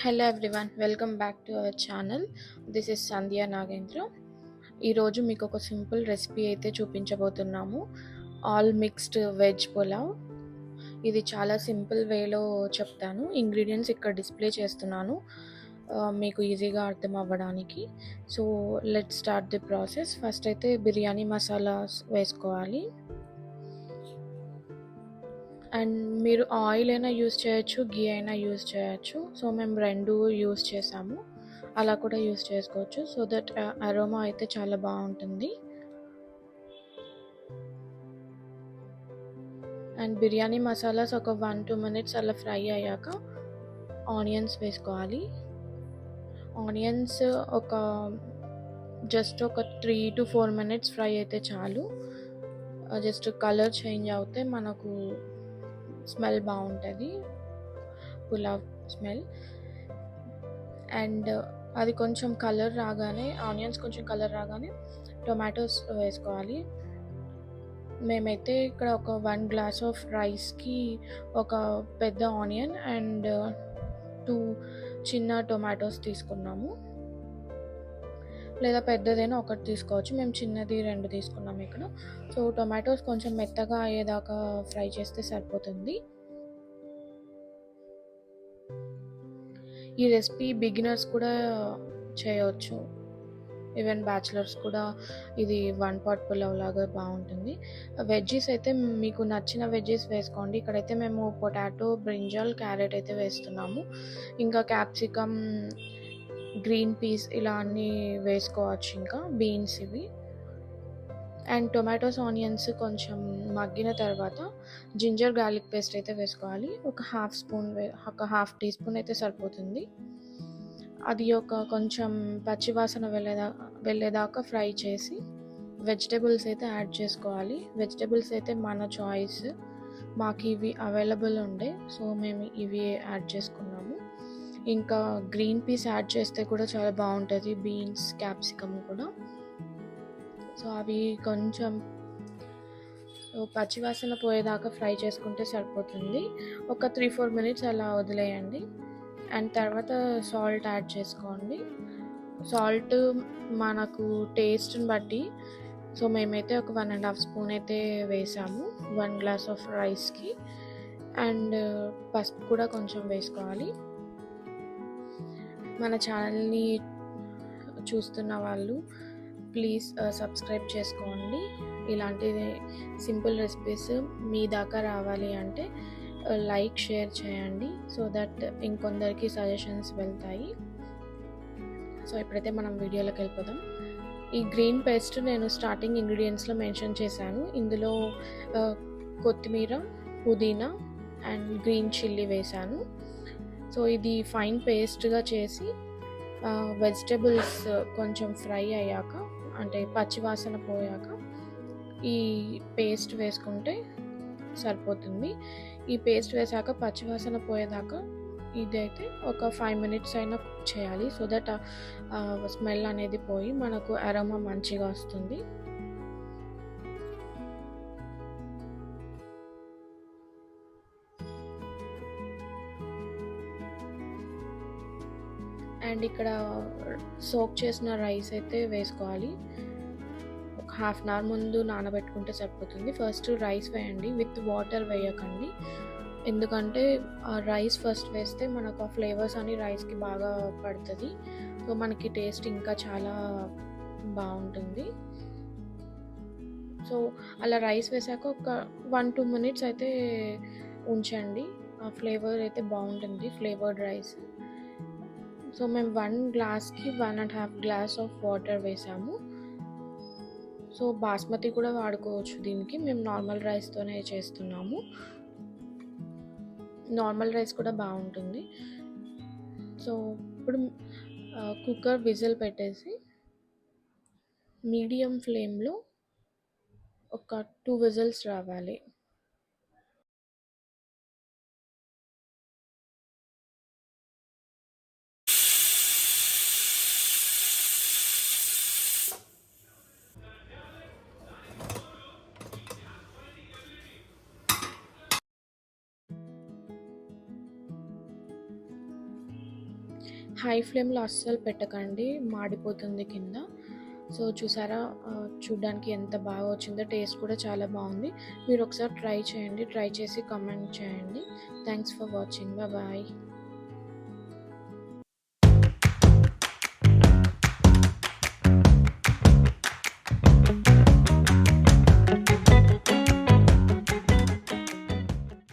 Hello everyone welcome back to our channel this is Sandhya Nagendra ఈరోజు మీకు ఒక simple recipe అయితే చూపించబోతున్నాము. ఆల్ మిక్స్డ్ వెజ్ పులావ్ ఇది చాలా సింపుల్ వేలో చెప్తాను. ఇంగ్రీడియంట్స్ ఇక్కడ డిస్ప్లే చేస్తున్నాను. మీకు ఈజీగా అర్థం అవ్వడానికి. So let start the process first అయితే బిర్యానీ మసాలా వేసుకోవాలి. అండ్ మీరు ఆయిల్ అయినా యూస్ చేయొచ్చు గీ అయినా యూస్ చేయొచ్చు. సో మేము రెండు యూస్ చేసాము. అలా కూడా యూస్ చేసుకోవచ్చు. సో దట్ అరోమా అయితే చాలా బాగుంటుంది. అండ్ బిర్యానీ మసాలాస్ ఒక వన్ టూ మినిట్స్ అలా ఫ్రై అయ్యాక ఆనియన్స్ వేసుకోవాలి. ఆనియన్స్ ఒక జస్ట్ ఒక three to four minutes fry అయితే చాలు. జస్ట్ కలర్ చేంజ్ అవుతే మనకు స్మెల్ బాగుంటుంది. పులావ్ స్మెల్. అండ్ అది కొంచెం కలర్ రాగానే ఆనియన్స్ కొంచెం కలర్ రాగానే టొమాటోస్ వేసుకోవాలి. మేమైతే ఇక్కడ ఒక వన్ గ్లాస్ ఆఫ్ రైస్కి ఒక పెద్ద ఆనియన్ అండ్ టూ చిన్న టొమాటోస్ తీసుకున్నాము. లేదా పెద్దదైనా ఒకటి తీసుకోవచ్చు. మేము చిన్నది రెండు తీసుకున్నాం ఇక్కడ. సో టొమాటోస్ కొంచెం మెత్తగా అయ్యేదాకా ఫ్రై చేస్తే సరిపోతుంది. ఈ రెసిపీ బిగినర్స్ కూడా చేయవచ్చు ఈవెన్ బ్యాచిలర్స్ కూడా ఇది వన్ పాట్ పులావ్ లాగా బాగుంటుంది. వెజ్జెస్ అయితే మీకు నచ్చిన వెజ్జెస్ వేసుకోండి. ఇక్కడైతే మేము పొటాటో బ్రింజాల్ క్యారెట్ అయితే వేస్తున్నాము. ఇంకా క్యాప్సికమ్ గ్రీన్ పీస్ ఇలా అన్నీ వేసుకోవచ్చు ఇంకా బీన్స్ ఇవి. అండ్ టొమాటోస్ ఆనియన్స్ కొంచెం మగ్గిన తర్వాత జింజర్ గార్లిక్ పేస్ట్ అయితే వేసుకోవాలి. ఒక హాఫ్ స్పూన్ వే ఒక హాఫ్ టీ స్పూన్ అయితే సరిపోతుంది. అది ఒక కొంచెం పచ్చివాసన వెళ్ళేదా వెళ్ళేదాకా ఫ్రై చేసి వెజిటేబుల్స్ అయితే యాడ్ చేసుకోవాలి. వెజిటేబుల్స్ అయితే మన చాయిస్. మాకు ఇవి అవైలబుల్ ఉండే సో మేము ఇవి యాడ్ చేసుకున్నాము ఇంకా గ్రీన్ పీస్ యాడ్ చేస్తే కూడా చాలా బాగుంటుంది బీన్స్ క్యాప్సికమ్ కూడా. సో అవి కొంచెం పచ్చివాసన పోయేదాకా ఫ్రై చేసుకుంటే సరిపోతుంది. ఒక త్రీ ఫోర్ మినిట్స్ అలా వదిలేయండి. అండ్ తర్వాత సాల్ట్ యాడ్ చేసుకోండి. సాల్ట్ మనకు టేస్ట్ని బట్టి సో మేమైతే ఒక వన్ అండ్ హాఫ్ స్పూన్ అయితే వేసాము వన్ గ్లాస్ ఆఫ్ రైస్కి. అండ్ పసుపు కూడా కొంచెం వేసుకోవాలి. మన ఛానల్ని చూస్తున్న వాళ్ళు ప్లీజ్ సబ్స్క్రైబ్ చేసుకోండి. ఇలాంటి సింపుల్ రెసిపీస్ మీ దాకా రావాలి అంటే లైక్ షేర్ చేయండి. సో దట్ ఇంకొందరికి సజెషన్స్ వెళ్తాయి. సో ఇప్పుడైతే మనం వీడియోలోకి వెళ్ళిపోదాం. ఈ గ్రీన్ పేస్ట్ నేను స్టార్టింగ్ ఇంగ్రీడియంట్స్లో మెన్షన్ చేశాను. ఇందులో కొత్తిమీర పుదీనా అండ్ గ్రీన్ చిల్లీ వేశాను. సో ఇది ఫైన్ పేస్ట్గా చేసి వెజిటేబుల్స్ కొంచెం ఫ్రై అయ్యాక అంటే పచ్చివాసన పోయాక ఈ పేస్ట్ వేసుకుంటే సరిపోతుంది. ఈ పేస్ట్ వేసాక పచ్చివాసన పోయేదాకా ఇదైతే ఒక ఫైవ్ మినిట్స్ అయినా కుక్ చేయాలి. సో దట్ స్మెల్ అనేది పోయి మనకు అరోమా మంచిగా వస్తుంది. అండ్ ఇక్కడ సోక్ చేసిన రైస్ అయితే వేసుకోవాలి. ఒక హాఫ్ అన్ అవర్ ముందు నానబెట్టుకుంటే సరిపోతుంది. ఫస్ట్ రైస్ వేయండి విత్ వాటర్ వేయకండి. ఎందుకంటే ఆ రైస్ ఫస్ట్ వేస్తే మనకు ఆ ఫ్లేవర్స్ అని రైస్కి బాగా పడుతుంది. సో మనకి టేస్ట్ ఇంకా చాలా బాగుంటుంది. సో అలా రైస్ వేసాక ఒక వన్ టూ మినిట్స్ అయితే ఉంచండి. ఆ ఫ్లేవర్ అయితే బాగుంటుంది ఫ్లేవర్డ్ రైస్. సో మేము వన్ గ్లాస్కి one and half glass of water వేసాము. సో బాస్మతి కూడా వాడుకోవచ్చు దీనికి. మేము నార్మల్ రైస్తోనే చేస్తున్నాము. నార్మల్ రైస్ కూడా బాగుంటుంది. సో ఇప్పుడు కుక్కర్ విజిల్ పెట్టేసి మీడియం ఫ్లేమ్లో ఒక టూ విజిల్స్ రావాలి. హై ఫ్లేమ్‌లో అస్సలు పెట్టకండి. మాడిపోతుంది కింద. సో, చూసారా చూడ్డానికి ఎంత బాగా వచ్చిందో టేస్ట్ కూడా చాలా బాగుంది మీరు ఒకసారి ట్రై చేయండి. ట్రై చేసి కమెంట్ చేయండి. Thanks for watching. బాయ్.